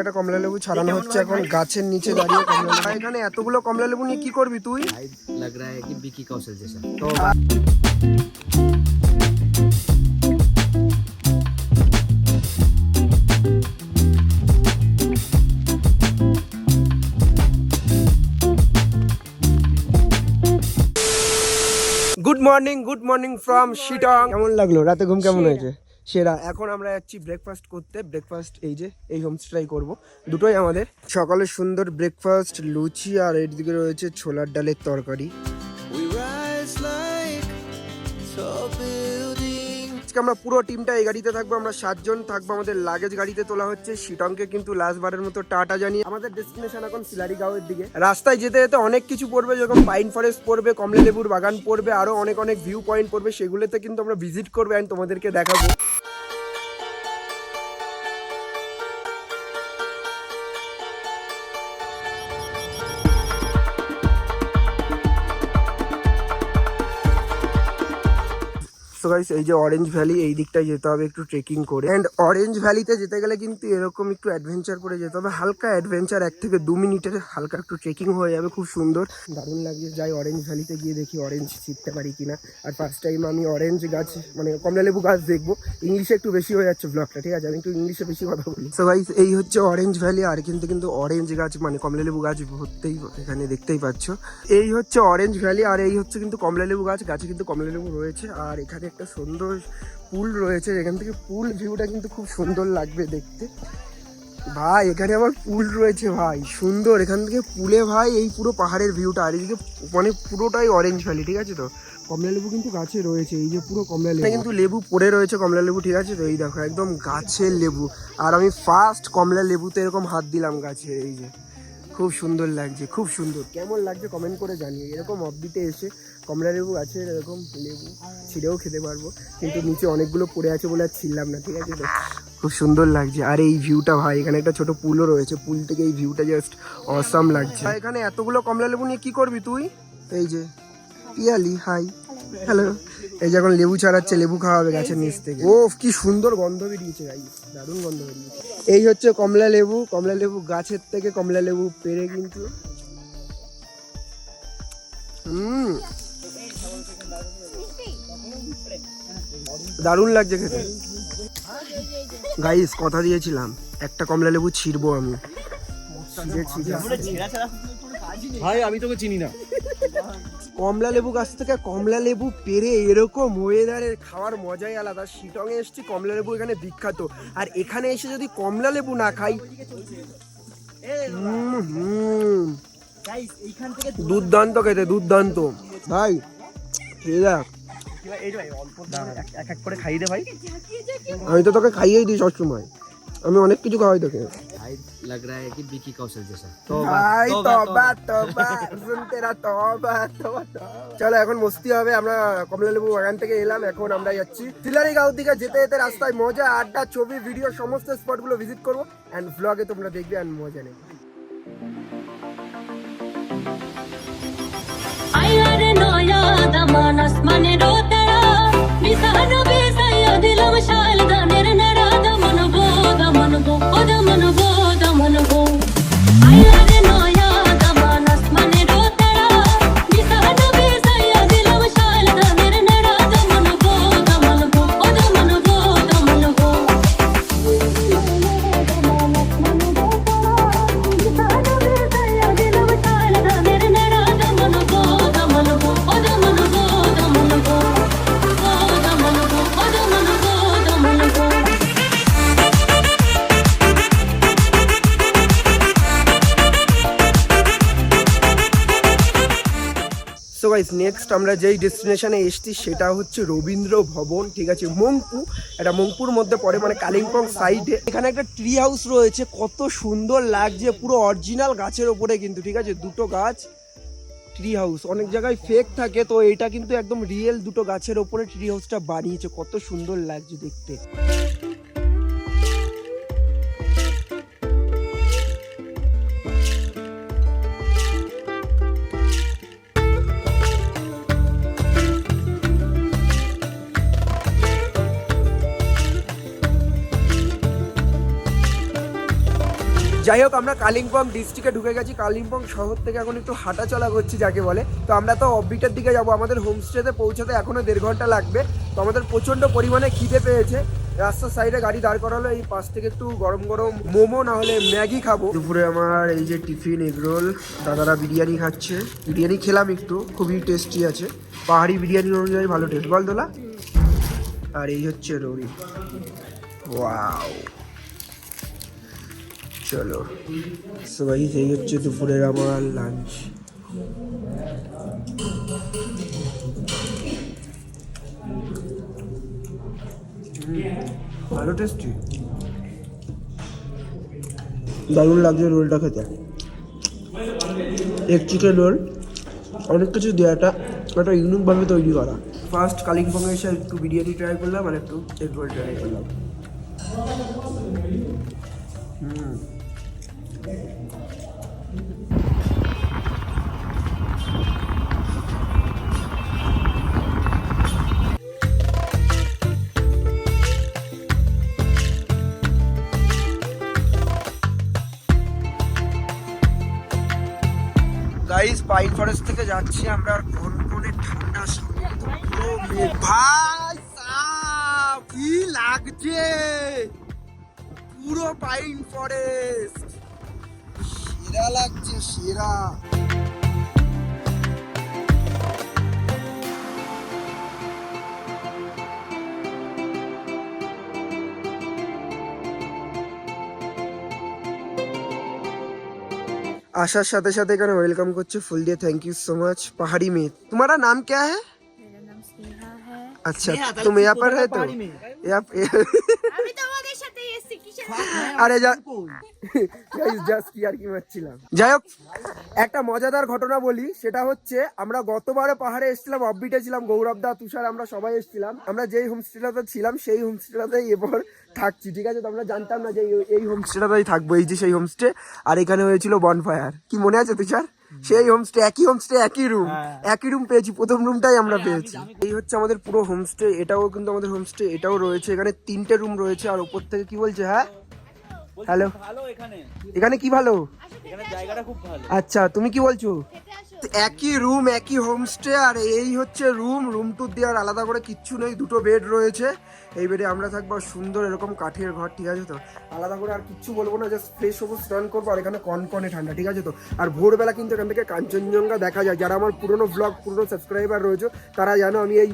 একটা কমলা লেবু ছাড়ানো হচ্ছে এখন গাছের নিচে দাঁড়িয়ে কমলা লেবু। এখানে এতগুলো কমলা লেবু নিয়ে কি করবি তুই? লাগ রা কি বিকি কৌশল জেসা তো good morning good morning from shooting কেমন লাগল? রাতে ঘুম কেমন হয়েছে? সেরা। এখন আমরা যাচ্ছি ব্রেকফাস্ট করতে। ব্রেকফাস্ট এই যে, এই হোমস্টেটাই করব। দুটোই আমাদের। সকালে সুন্দর ব্রেকফাস্ট লুচি আর এর দিকে রয়েছে ছোলার ডালের তরকারি। আজকে আমরা পুরো টিমটা এই গাড়িতে থাকব, আমরা সাতজন থাকব, আমাদের লাগেজ গাড়িতে তোলা হচ্ছে। শিটংকে কিন্তু লাস্ট বারের মতো টাটা জানিয়ে আমাদের ডেস্টিনেশন এখন সিলারি গাঁওয়ের দিকে। রাস্তায় যেতে যেতে অনেক কিছু পড়বে, যেরকম পাইন ফরেস্ট পড়বে কমলা লেবুর বাগান পড়বে, আরও অনেক অনেক ভিউ পয়েন্ট পড়বে, সেগুলোতে কিন্তু আমরা ভিজিট করব অ্যান্ড তোমাদেরকে দেখাবো। গাইস এই যে অরেঞ্জ ভ্যালি এই দিকটায় যেতে হবে একটু ট্রেকিং করে। অ্যান্ড অরেঞ্জ ভ্যালিতে যেতে গেলে কিন্তু এরকম একটু অ্যাডভেঞ্চার করে যেতে হবে। হালকা অ্যাডভেঞ্চার এক থেকে দু মিনিটের হালকা একটু ট্রেকিং হয়ে যাবে, খুব সুন্দর। দারুণ লাগছে, যাই অরেঞ্জ ভ্যালিতে গিয়ে দেখি অরেঞ্জ ছিটতে পারি কিনা। আর ফার্স্ট টাইম আমি অরেঞ্জ গাছ মানে কমলা লেবু গাছ দেখব। ইংলিশে একটু বেশি হয়ে যাচ্ছে ব্লগটা ঠিক আছে? আমি একটু ইংলিশে বেশি কথা বলি। সো গাইস এই হচ্ছে অরেঞ্জ ভ্যালি আর কিন্তু কিন্তু অরেঞ্জ গাছ মানে কমলা লেবু গাছ ভর্তেই এখানে দেখতেই পাচ্ছ। এই হচ্ছে অরেঞ্জ ভ্যালি আর এই হচ্ছে কিন্তু কমলা লেবু গাছ। গাছে কিন্তু কমলা লেবু রয়েছে। আর এখানে একটা সুন্দর পুল রয়েছে এখান থেকে পুল ভিউটা কিন্তু খুব সুন্দর লাগবে দেখতে। ভাই, এখানে আবার পুল রয়েছে ভাই, সুন্দর। এখান থেকে পুলে ভাই এই পুরো পাহাড়ের ভিউটা আর এইদিকে মানে পুরোটাই অরেঞ্জ ভ্যালি ঠিক আছে তো? কমলা লেবু কিন্তু গাছে রয়েছে, এই যে পুরো কমলা লেবু কিন্তু লেবু পড়ে রয়েছে কমলা লেবু ঠিক আছে তো? এই দেখো, একদম গাছের লেবু। আর আমি ফার্স্ট কমলা লেবুতে এরকম হাত দিলাম গাছে, এই যে। খুব সুন্দর লাগছে খুব সুন্দর। কেমন লাগছে কমেন্ট করে জানিয়ে এরকম অবদিতে এসে কমলা লেবু আছে এরকম লেবু ছিঁড়েও খেতে পারব। কিন্তু নিচে অনেকগুলো পড়ে আছে বলে আর ছিললাম না ঠিক আছে? তো খুব সুন্দর লাগছে। আর এই ভিউটা ভাই এখানে একটা ছোট পুলও রয়েছে। পুল থেকে এই ভিউটা জাস্ট অসাম লাগছে। এখানে এতগুলো কমলা লেবু নিয়ে কি করবি তুই? এই যে পিয়ালি হাই হ্যালো এই যখন লেবু ছাড়াচ্ছে লেবু খাওয়াবে গাছের নিচ থেকে। ও কি সুন্দর গন্ধ বেরিয়েছে গাই দারুণ গন্ধ বেরিয়েছে। এই হচ্ছে কমলা লেবু কমলা লেবু গাছের থেকে কমলা লেবু পেরে কিন্তু হুম দারুণ লাগছে খেতে। গাইস কথা দিয়েছিলাম একটা কমলা লেবু ছিড়বো আমি। ছিঁড়ে ছিঁড়ে ভাই আমি তোকে চিনি না। কমলা লেবু গাছ থেকে কমলা লেবু পেরে এরকম ওয়েদারে খাওয়ার মজাই আলাদা। শিটংয়ে এসছি কমলা লেবু এখানে বিখ্যাত। আর এখানে এসে যদি কমলা লেবু না খাই। দুর্দান্ত খেতে দুর্দান্ত। ভাই। আমি তো তোকে খাইয়েই দিই সবসময়। আমি অনেক কিছু খাওয়াই তোকে भाई लग रहा है कि विकी कौशल जैसा ভাই তবা তবা শুন তেরা তবা তবা তবা। চলো এখন মস্তি হবে আমরা কমলা লেবু বাগান থেকে এলাম এখন আমরা যাচ্ছি সিলারি গাঁও দিকে যেতে যেতে রাস্তায় মজা আড্ডা ছবি ভিডিও সমস্ত স্পটগুলো ভিজিট করবো অ্যান্ড ব্লগে তোমরা দেখবে অ্যান্ড মজা নেবে সো গাইস নেক্সট আমরা যেই ডেস্টিনেশনে এসেছি সেটা হচ্ছে রবীন্দ্র ভবন, ঠিক আছে? মংপু এটা মংপুর মধ্যে পড়ে মানে কালিম্পং সাইডে এখানে একটা ট্রি হাউস রয়েছে, কত সুন্দর লাগছে, পুরো অরিজিনাল গাছের ওপরে কিন্তু, ঠিক আছে? দুটো গাছ ট্রি হাউস অনেক জায়গায় ফেক থাকে, তো এটা কিন্তু একদম রিয়েল দুটো গাছের ওপরে ট্রি হাউসটা বানিয়েছে, কত সুন্দর লাগছে দেখতে। যাই হোক, আমরা কালিম্পং ডিস্ট্রিক্টে ঢুকে গেছি। কালিম্পং শহর থেকে এখন একটু হাঁটা চলা করছি যাকে বলে। তো আমরা তো অববিটার দিকে যাব। আমাদের হোমস্টেতে পৌঁছাতে এখনও দেড় ঘণ্টা লাগবে। তো আমাদের প্রচণ্ড পরিমাণে খিদে পেয়েছে। রাস্তার সাইডে গাড়ি দাঁড় করালো। এই পাশ থেকে একটু গরম গরম মোমো, না হলে ম্যাগি খাব। দুপুরে আমার এই যে টিফিন এগরোল দাদারা বিরিয়ানি খাচ্ছে। বিরিয়ানি খেলাম একটু, খুবই টেস্টি আছে। পাহাড়ি বিরিয়ানি অনুযায়ী ভালো টেস্ট বল দোলা। আর এই হচ্ছে রোল ওয়াও চলো। সবাই সেই হচ্ছে দুপুরের আমার লাঞ্চ ভালো টেস্টি দারুণ লাগছে রোলটা খেতে। এক চিকেন রোল অনেক কিছু দেওয়াটা একটা ইউনিকভাবে তৈরি করা। ফার্স্ট কালিম্পংয়ে এসে একটু বিরিয়ানি ট্রাই করলাম আর একটু এগ রোল ট্রাই করলাম। গাইস পাইন ফরেস্ট থেকে যাচ্ছি আমরা আর কনকনে ঠান্ডা সঙ্গে পুরো ভাই কি লাগছে? পুরো পাইন ফরেস্ট সেরা লাগছে, সেরা। आशार साथे साथे এখানে ওয়েলকাম করছে ফুল দিয়ে থ্যাংক ইউ सो मच पहाड़ी में तुम्हारा नाम क्या है मेरा नाम स्नेहा है अच्छा तुम यहाँ पर है तो यहाँ আরে যা গাইস আর কি মারছিলাম যাই হোক একটা মজাদার ঘটনা বলি সেটা হচ্ছে আমরা গতবারে পাহাড়ে এসেছিলাম অববিটে ছিলাম গৌরব দা তুষার আমরা সবাই এসেছিলাম। আমরা যেই হোমস্টেটাতে ছিলাম সেই হোমস্টেটাতেই এবার থাকছি ঠিক আছে? তো আমরা জানতাম না যে এই- এই হোমস্টেটাতেই থাকব এই যে সেই হোমস্টে আর এখানে হয়েছিল বনফায়ার কি মনে আছে তুষার? সেই হোমস্টে একই হোমস্টে একই রুম একই রুম পেয়েছি প্রথম রুমটাই আমরা পেয়েছি। এই হচ্ছে আমাদের পুরো হোমস্টে এটাও কিন্তু আমাদের হোমস্টে এটাও রয়েছে। এখানে তিনটে রুম রয়েছে আর ওপর থেকে কি বলছে হ্যাঁ? হ্যালো। এখানে। এখানে কি ভালো? এখানে জায়গাটা খুব ভালো। আচ্ছা তুমি কি বলছো? একই রুম একই হোমস্টে আর এই হচ্ছে রুম রুম টু দেওয়ার আলাদা করে কিচ্ছু নেই দুটো বেড রয়েছে। এই বেডে আমরা থাকব সুন্দর এরকম কাঠের ঘর ঠিক আছে তো? আলাদা করে আর কিচ্ছু বলব না জাস্ট ফ্রেশ হব স্নান করব আর এখানে কনকনে ঠান্ডা ঠিক আছে তো? আর ভোরবেলা কিন্তু এখান থেকে কাঞ্চনজঙ্ঘা দেখা যায়। যারা আমার পুরনো ব্লগ পুরনো সাবস্ক্রাইবার রয়েছে তারা জানো আমি এই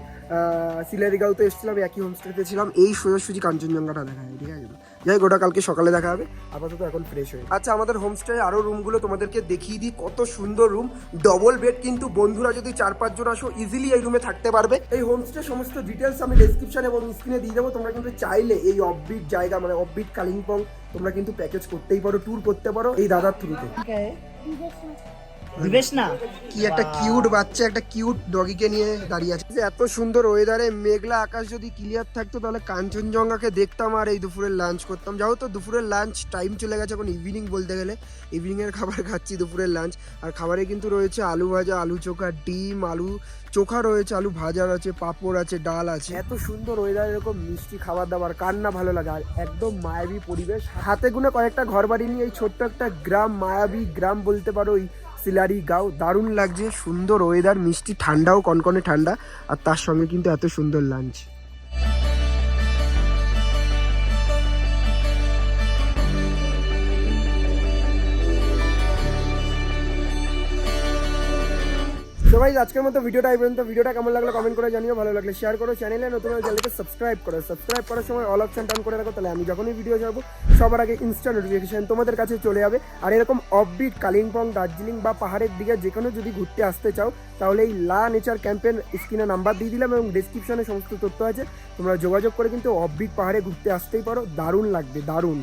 সিলারিগাঁওতে এসেছিলাম একই হোমস্টেতে ছিলাম। এই সোজাসুজি কাঞ্চনজঙ্ঘাটা দেখা যায় ঠিক আছে তো? যাই গোটা কালকে সকালে দেখা হবে। আপাতত এখন ফ্রেশ হয়ে আচ্ছা আমাদের হোমস্টে আরও রুমগুলো তোমাদেরকে দেখিয়ে দিই। কত সুন্দর রুম ডবল বেড কিন্তু বন্ধুরা যদি চার পাঁচজন আসো ইজিলি এই রুমে থাকতে পারবে। এই হোমস্টে সমস্ত ডিটেলস আমি ডেসক্রিপশন এবং স্ক্রিনে দিয়ে দেবো। তোমরা কিন্তু চাইলে এই অফবিট জায়গা মানে অফবিট কালিম্পং তোমরা কিন্তু প্যাকেজ করতেই পারো ট্যুর করতে পারো এই দাদার থ্রুতে দিবেশ না? কি একটা কিউট বাচ্চা, একটা কিউট ডগিকে নিয়ে দাঁড়িয়ে আছে। এত সুন্দর ওয়েদারে মেঘলা আকাশ যদি ক্লিয়ার থাকতো, তাহলে কাঞ্চনজঙ্ঘাকে দেখতাম আর এই দুপুরের লাঞ্চ করতাম। যাও তো, দুপুরের লাঞ্চ টাইম চলে গেছে এখন ইভিনিং বলতে গেলে। ইভিনিং এর খাবার খাচ্ছি দুপুরের লাঞ্চ আর খাবারে কিন্তু রয়েছে আলু ভাজা, আলু চোখা, ডিম, আলু চোখা রয়েছে, আলু ভাজার আছে, পাঁপড় আছে, ডাল আছে। এত সুন্দর ওয়েদার এরকম মিষ্টি খাবার দাবার, কার না ভালো লাগে? আর একদম মায়াবী পরিবেশ। হাতে গুনে কয়েকটা ঘর বাড়ি নিয়ে এই ছোট্ট একটা গ্রাম, মায়াবী গ্রাম বলতে পারো, ওই সিলারি গাও, দারুণ লাগছে, সুন্দর ওয়েদার মিষ্টি, ঠান্ডাও, কনকনে ঠান্ডা, আর তার সঙ্গে কিন্তু এত সুন্দর লাঞ্চ তো ভাই আজকের মতো ভিডিওটা এই পর্যন্ত। ভিডিওটা কেমন লাগল কমেন্ট করে জানিও, ভালো লাগলে শেয়ার করো চ্যানেলে নতুন হলে চ্যানেলকে সাবস্ক্রাইব করো। সাবস্ক্রাইব করার সময় অল অপশন টান করে রাখো, তাহলে আমি যখনই ভিডিও যাব সবার আগে ইনস্ট্যান্ট নোটিফিকেশন তোমাদের কাছে চলে যাবে। আর এরকম অফবিট কালিম্পং, দার্জিলিং বা পাহাড়ের দিকে যে কোনো যদি ঘুরতে আসতে চাও, তাহলে এই লা নেচার ক্যাম্পের স্ক্রিনে নাম্বার দিয়ে দিলাম এবং ডিসক্রিপশনে সমস্ত তথ্য আছে। তোমরা যোগাযোগ করে কিন্তু অফবিট পাহাড়ে ঘুরতে আসতেই পারো। দারুণ লাগবে, দারুণ।